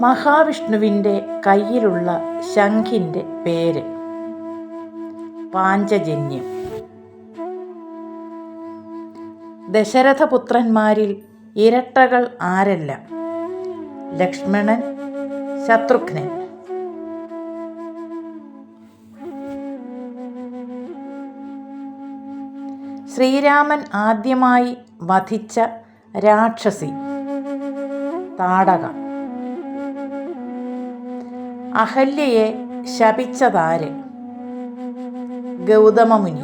മഹാവിഷ്ണുവിന്റെ കയ്യിലുള്ള ശംഖിന്റെ പേര്. പാഞ്ചജന്യം. ദശരഥപുത്രന്മാരിൽ ഇരട്ടകൾ ആരെല്ലാം? ലക്ഷ്മണൻ ശത്രുഘ്നൻ. ശ്രീരാമൻ ആദ്യമായി വധിച്ച രാക്ഷസി താടക. അഹല്യയെ ശപിച്ചതാര്? ഗൗതമമുനി.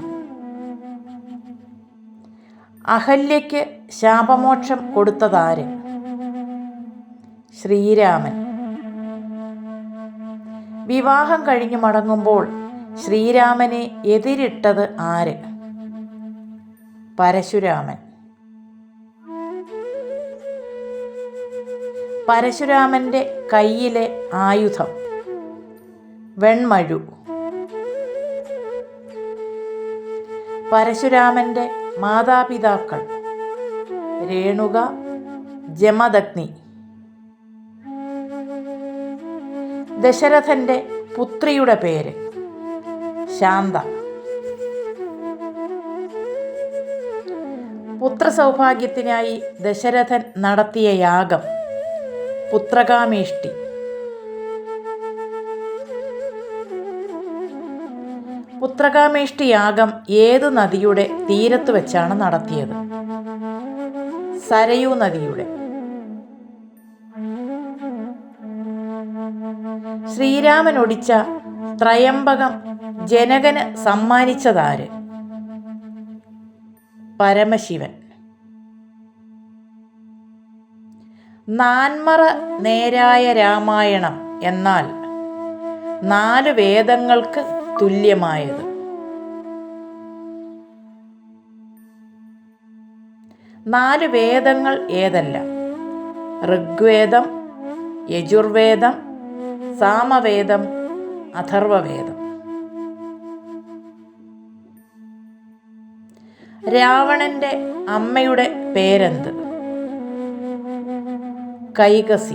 അഹല്യയ്ക്ക് ശാപമോക്ഷം കൊടുത്തതാര്? ശ്രീരാമൻ. വിവാഹം കഴിഞ്ഞു മടങ്ങുമ്പോൾ ശ്രീരാമനെ എതിരിട്ടത് ആര്? പരശുരാമൻ. പരശുരാമന്റെ കയ്യിലെ ആയുധം. വെൺമഴു. പരശുരാമന്റെ മാതാപിതാക്കൾ. രേണുക ജമദഗ്നി. ദശരഥന്റെ പുത്രിയുടെ പേര് ശാന്ത. പുത്രസൗഭാഗ്യത്തിനായി ദശരഥൻ നടത്തിയ യാഗം പുത്രകാമേഷ്ടി. പുത്രകാമേഷ്ടി യാഗം ഏത് നദിയുടെ തീരത്ത് വെച്ചാണ് നടത്തിയത്? സരയൂ നദിയുടെ. ശ്രീരാമൻ ഒടിച്ച ത്രയംബകം ജനകന് സമ്മാനിച്ചതാര്? പരമശിവൻ. നാൻമറ നേരായ രാമായണം എന്നാൽ നാല് വേദങ്ങൾക്ക് തുല്യമായത് നാല് വേദങ്ങൾ ഏതല്ല? ഋഗ്വേദം യജുർവേദം സാമവേദം അഥർവവേദം. രാവണന്റെ അമ്മയുടെ പേരെന്ത്? കൈകസി.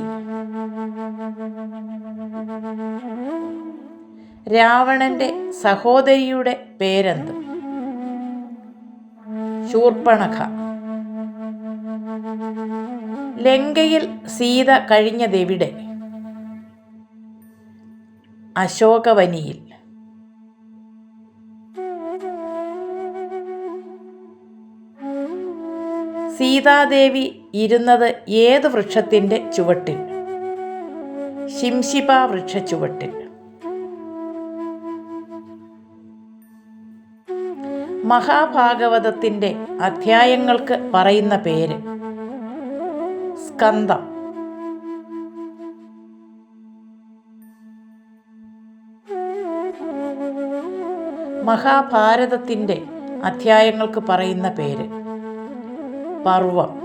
രാവണന്റെ സഹോദരിയുടെ പേരെന്ത്? ശൂർപ്പണഖ. ലങ്കയിൽ സീത കഴിഞ്ഞതെവിടെ? അശോകവനിയിൽ. സീതാദേവി ഇരുന്നത് ഏത് വൃക്ഷത്തിന്റെ ചുവട്ടിൽ? ശിംശിപ വൃക്ഷ ചുവട്ടിൽ. മഹാഭാഗവതത്തിന്റെ അധ്യായങ്ങൾക്ക് പറയുന്ന പേര് സ്കന്ദം മഹാഭാരതത്തിന്റെ അധ്യായങ്ങൾക്ക് പറയുന്ന പേര് പർവം.